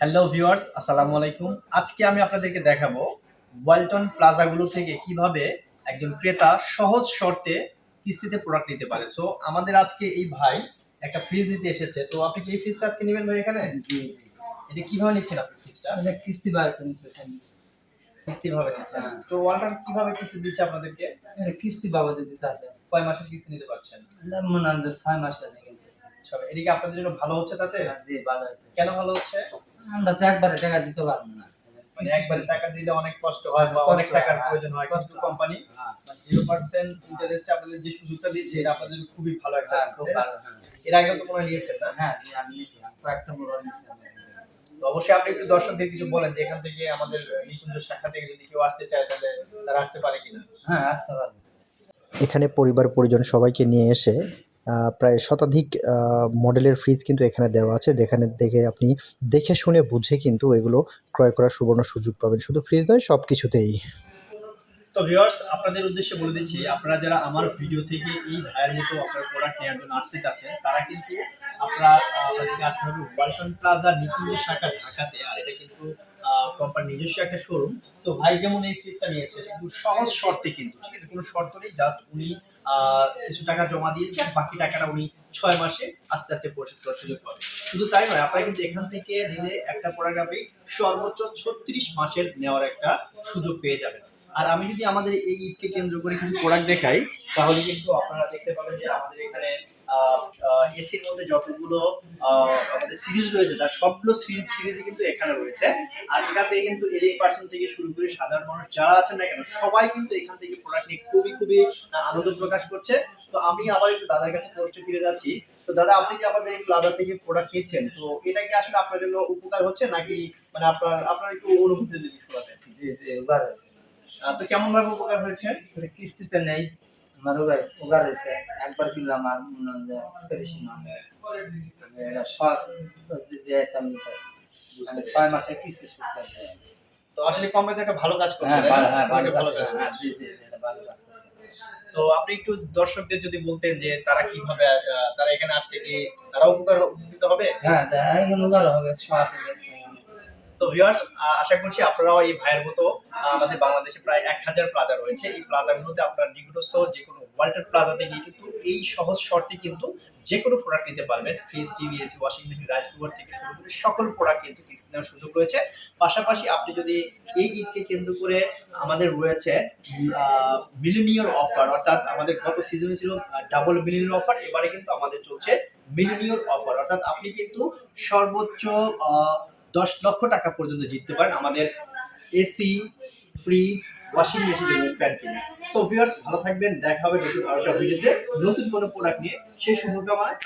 Hello viewers আসসালামু আলাইকুম। আজকে আমি আপনাদেরকে দেখাবো ওয়ালটন প্লাজাগুলো থেকে কীভাবে একজন ক্রেতা সহজ শর্তে কিস্তিতে প্রোডাক্ট নিতে পারে। সো আমাদের আজকে এই ভাই একটা ফ্রিজ নিতে এসেছে। তো আপনি কি এই ফ্রিজটা আজকে নেবেন ভাই এখানে? এটা কীভাবে নিচ্ছেন আপনি ফ্রিজটা এটা কিস্তি বার করে নিতেছেন। কিস্তি ভাবে নিচ্ছেন। হ্যাঁ। তো ওয়ালটন কীভাবে কিস্তি দিচ্ছে আপনাদেরকে? এটা কিস্তি বাবদে দিতে হবে। কয় মাসের কিস্তি নিতে পারছেন? মনে হয় যে ছয় মাসে সব এদিকে আপনাদের জন্য ভালো হচ্ছে তাতে? জি ভালো হয়েছে কেন ভালো হচ্ছে? আমরা তো একবারে টাকা দিতে পারব না। মানে একবারে টাকা দিলে অনেক কষ্ট হয় বা অনেক টাকার প্রয়োজন হয় কিন্তু কোম্পানি হ্যাঁ, জিরো পার্সেন্ট ইন্টারেস্টে আপনাদের যে সুযোগটা দিচ্ছে এটা আপনাদের খুবই ভালো একটা হ্যাঁ, খুব ভালো হ্যাঁ। এর আগে তো মনে হয় নিয়েছেন না? হ্যাঁ আমি নিয়েছিলাম। কয়েকটা তো অবশ্যই আপনি একটু দর্শকদের কিছু বলেন যে এখান থেকে আমাদের নিকুঞ্জ শাখা থেকে যদি কেউ আসতে চায় তাহলে তারা আসতে পারে কিনা? হ্যাঁ আসতে পারব। এখানে পরিবার পরিজন সবাইকে নিয়ে এসে প্রায় শতাধিক মডেলের ফ্রিজ কিন্তু এখানে দেওয়া আছে। যেখানে দেখে আপনি দেখে শুনে বুঝে কিন্তু এগুলো ক্রয় করার সুবর্ণ সুযোগ পাবেন। শুধু ফ্রিজ নয় সব কিছুতেই তো ভিউয়ার্স আপনাদের উদ্দেশ্যে বলে দিচ্ছি, আপনারা যারা আমার ভিডিও থেকে এই ভাইয়ের মতো আপনার প্রোডাক্ট নেওয়ার জন্য আসতে চাচ্ছেন, তারা কিন্তু আপনারা আসতে হবে ওয়ালটন প্লাজা নিকুঞ্জ শাখা, ঢাকাতে। আর এটা কিন্তু কোম্পানির নিজস্ব একটা শোরুম তো ভাই যেমন এই ফ্রিজটা নিয়েছে কিন্তু সহজ শর্তে কিন্তু, ঠিক আছে? কোনো শর্ত নেই জাস্ট উনি কিছু টাকা জমা দিয়েছেন বাকি টাকাটা উনি ছয় মাসে আস্তে আস্তে পরিশোধ করার সুযোগ পাবেন। শুধু তাই নয়, আপনারা কিন্তু এখান থেকে নিলে একটা প্রোডাক্ট আপনি সর্বোচ্চ ছত্রিশ মাসের নেওয়ার একটা সুযোগ পেয়ে যাবেন। আর আমি যদি আমাদের এই ঈদকে কেন্দ্র করে কিছু প্রোডাক্ট দেখাই, তাহলে কিন্তু আপনারা দেখতে পাবেন যে আমাদের এখানে এসির মধ্যে যতগুলো আমাদের সিরিজ রয়েছে তার সবগুলো সিরিজ সিরিজই কিন্তু এখানে রয়েছে। আর এখানে কিন্তু এলিট পার্সন থেকে শুরু করে সাধারণ মানুষ যারা আছেন না কেন সবাই কিন্তু এখান থেকে প্রোডাক্ট নিয়ে খুবই খুবই আনন্দ প্রকাশ করছে। তো আমি আবার একটু দাদার কাছে পোস্টে ফিরে যাচ্ছি। তো দাদা আপনি যে আমাদের এই প্লাজা থেকে প্রোডাক্ট নিচ্ছেন? তো এটা কি আসলে আপনার জন্য উপকার হচ্ছে নাকি মানে আপনার আপনার একটু অনুভূতি যদি শোনাতেন জি জি আহ, তো কেমন ভাবে উপকার হয়েছে? কিস্তিতে নেই। আমার উগার উগার হয়েছে। একবার কিনলাম আর মনে যে পেরেছি এটা মানে ছয় মাসে কিস্তি তো আসলে একটা ভালো কাজ করছে হ্যাঁ ভালো হ্যাঁ ভালো কাজ হ্যাঁ করছে। জি জি ভালো কাজ তো আপনি একটু দর্শকদের যদি বলতেন যে তারা কীভাবে তারা এখানে আসলে কি তারা উপকার উপকৃত হবে? হ্যাঁ এখন উগার হবে। তো ভিউয়ার্স আশা করছি আপনারাও এই ভাইয়ের মতো আমাদের বাংলাদেশে প্রায় এক হাজার প্লাজা রয়েছে। এই প্লাজাগুলোতে আপনার নিকটস্থ যে কোনো ওয়াল্টার প্লাজাতে গিয়ে কিন্তু এই সহজ শর্তে কিন্তু যে কোনো প্রোডাক্ট নিতে পারবেন। Fridge TV AC washing machine rice cooker থেকে শুরু করে সকল প্রোডাক্ট কিন্তু কিস্তি নেওয়ার সুযোগ রয়েছে। পাশাপাশি আপনি যদি এই ঈদকে কেন্দ্র করে আমাদের রয়েছে মিলিনিয়র অফার অর্থাৎ আমাদের গত সিজনে ছিল ডাবল মিলিনিয়র অফার এবারে কিন্তু আমাদের চলছে মিলিনিয়র অফার অর্থাৎ আপনি কিন্তু সর্বোচ্চ দশ লক্ষ টাকা পর্যন্ত জিততে পারেন আমাদের এসি ফ্রিজ ওয়াশিং মেশিন এবং ফ্যান কিনে। সো ভিউয়ার্স ভালো থাকবেন, দেখা হবে নতুন আরেকটা ভিডিওতে নতুন কোনো প্রোডাক্ট নিয়ে। সেই শুভকামনায়।